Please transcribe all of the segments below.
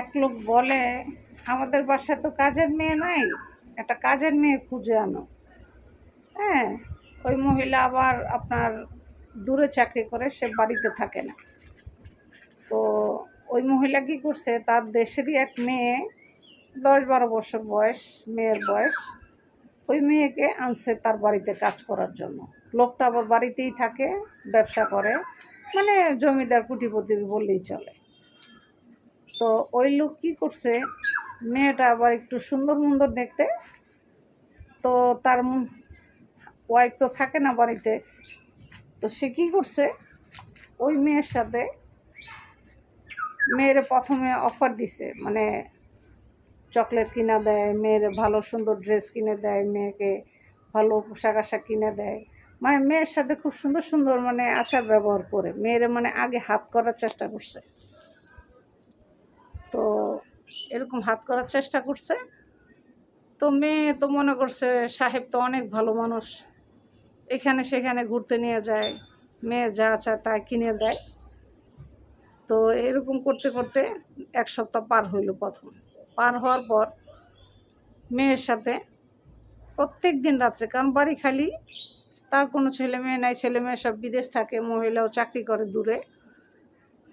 এক লোক বলে, আমাদের বাসায় তো কাজের মেয়ে নাই, একটা কাজের মেয়ে খুঁজে আনো। হ্যাঁ ওই মহিলা আবার আপনার দূরে চাকরি করে, সে বাড়িতে থাকে না। তো ওই মহিলা কী করছে, তার দেশেরই এক মেয়ে দশ বারো বছর বয়স, মেয়ের বয়স, ওই মেয়েকে আনছে তার বাড়িতে কাজ করার জন্য। লোকটা আবার বাড়িতেই থাকে, ব্যবসা করে মানে জমিদার কুটিপতি বললেই চলে। তো ওই লোক কী করছে, মেয়েটা আবার একটু সুন্দর মুন্দর দেখতে, তো তার ওয়াইফ তো থাকে না বাড়িতে, তো সে কী করছে, ওই মেয়ের সাথে মেয়ের প্রথমে অফার দিছে মানে চকলেট কিনা দেয়, মেয়ের ভালো সুন্দর ড্রেস কিনে দেয়, মেয়েকে ভালো পোশাক আশাক কিনে দেয় মানে মেয়ের সাথে খুব সুন্দর সুন্দর মানে আচার ব্যবহার করে, মেয়ের মানে আগে হাত করার চেষ্টা করছে। তো এরকম হাত করার চেষ্টা করছে। তো মেয়ে তো মনে করছে, সাহেব তো অনেক ভালো মানুষ। এখানে সেখানে ঘুরতে নিয়ে যায়, মেয়ে যা চায় তা কিনে দেয়। তো এরকম করতে করতে এক সপ্তাহ পার হইল প্রথম। পার হওয়ার পর মেয়ের সাথে প্রত্যেক দিন রাত্রে, কারণ বাড়ি খালি, তার কোনো ছেলে মেয়ে নাই, ছেলে মেয়ে সব বিদেশ থাকে, মহিলাও চাকরি করে দূরে।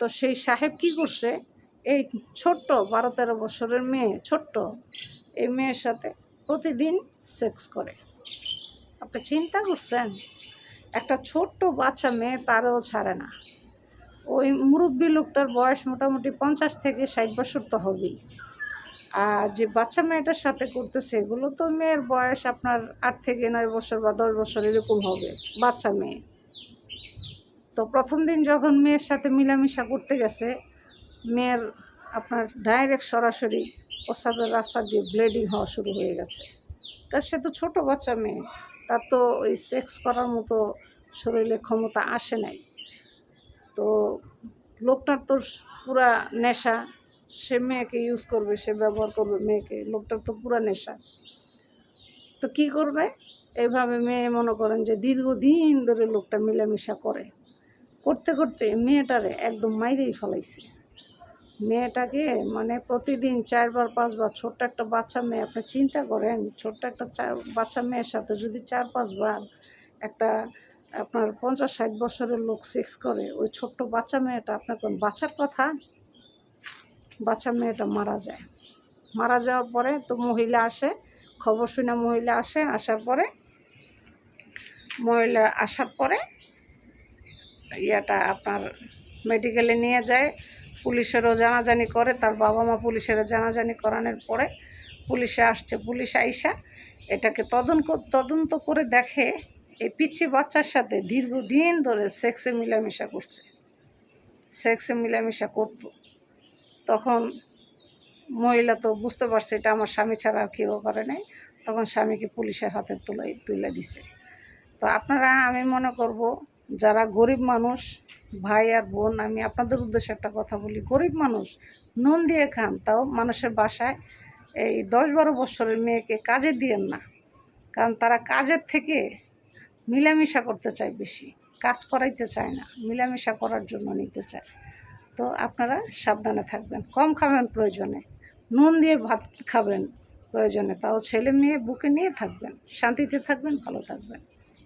তো সেই সাহেব কি করছে এই ছোট্ট বারো তেরো বছরের মেয়ে, ছোট্ট এই মেয়ের সাথে প্রতিদিন সেক্স করে। আপনি চিন্তা করছেন? একটা ছোট্ট বাচ্চা মেয়ে তারও ছাড়ে না। ওই মুরব্বী লোকটার বয়স মোটামুটি পঞ্চাশ থেকে ষাট বছর তো হবেই। আর যে বাচ্চা মেয়েটার সাথে করতেছে, এগুলো তো মেয়ের বয়স আপনার আট থেকে নয় বছর বা দশ বছর এরকম হবে, বাচ্চা মেয়ে। তো প্রথম দিন যখন মেয়ের সাথে মিলামিশা করতে গেছে মেয়ের আপনার ডাইরেক্ট সরাসরি প্রসাবের রাস্তা দিয়ে ব্লিডিং হওয়া শুরু হয়ে গেছে। কারণ সে তো ছোটো বাচ্চা মেয়ে, তার তো ওই সেক্স করার মতো শরীরে ক্ষমতা আসে নাই। তো লোকটার তো পুরা নেশা, সে মেয়েকে ইউজ করবে, সে ব্যবহার করবে মেয়েকে, লোকটার তো পুরা নেশা। তো কি করবে? এইভাবে মেয়ে মনে করেন যে দীর্ঘদিন ধরে লোকটা মিলামিশা করে। করতে করতে মেয়েটারে একদম মাইরেই ফেলাইছে। মেয়েটাকে মানে প্রতিদিন চারবার, পাঁচবার, ছোট্ট একটা বাচ্চা মেয়ে, আপনি চিন্তা করেন, ছোট্ট একটা বাচ্চা মেয়ের সাথে যদি চার, পাঁচবার একটা আপনার পঞ্চাশ, ষাট বছরের লোক সেক্স করে, ওই ছোট্ট বাচ্চা মেয়েটা আপনার কোন বাচ্চার কথা? বাচ্চা মেয়েটা মারা যায়। মারা যাওয়ার পরে তো মহিলা আসে, খবর শুনে মহিলা আসে, আসার পরে, মহিলা আসার পরে ইয়াটা আপনার মেডিকেলে নিয়ে যায়, পুলিশেরও জানাজানি করে, তার বাবা মা পুলিশের জানাজানি করানোর পরে পুলিশে আসছে। পুলিশ আইসা এটাকে তদন্ত তদন্ত করে দেখে এই পিচ্ছি বাচ্চার সাথে দীর্ঘদিন ধরে সেক্সে মিলামেশা করছে। সেক্সে মিলামেশা করতো। তখন মহিলা তো বুঝতে পারছে এটা আমার স্বামী ছাড়া আর কেউ করে নাই। তখন স্বামীকে পুলিশের হাতে তুলে তুলে দিছে। তো আপনারা, আমি মনে করব যারা গরিব মানুষ, ভাই আর বোন, আমি আপনাদের উদ্দেশ্যে একটা কথা বলি, গরিব মানুষ নুন দিয়ে খান, তাও মানুষের বাসায় এই দশ বারো বছরের মেয়েকে কাজে দিয়েন না। কারণ তারা কাজের থেকে মিলামিশা করতে চায় বেশি, কাজ করাইতে চায় না, মিলামিশা করার জন্য নিতে চায়। তো আপনারা সাবধানে থাকবেন, কম খাবেন প্রয়োজনে, নুন দিয়ে ভাত খাবেন প্রয়োজনে, তাও ছেলে মেয়ে বুকে নিয়ে থাকবেন, শান্তিতে থাকবেন, ভালো থাকবেন।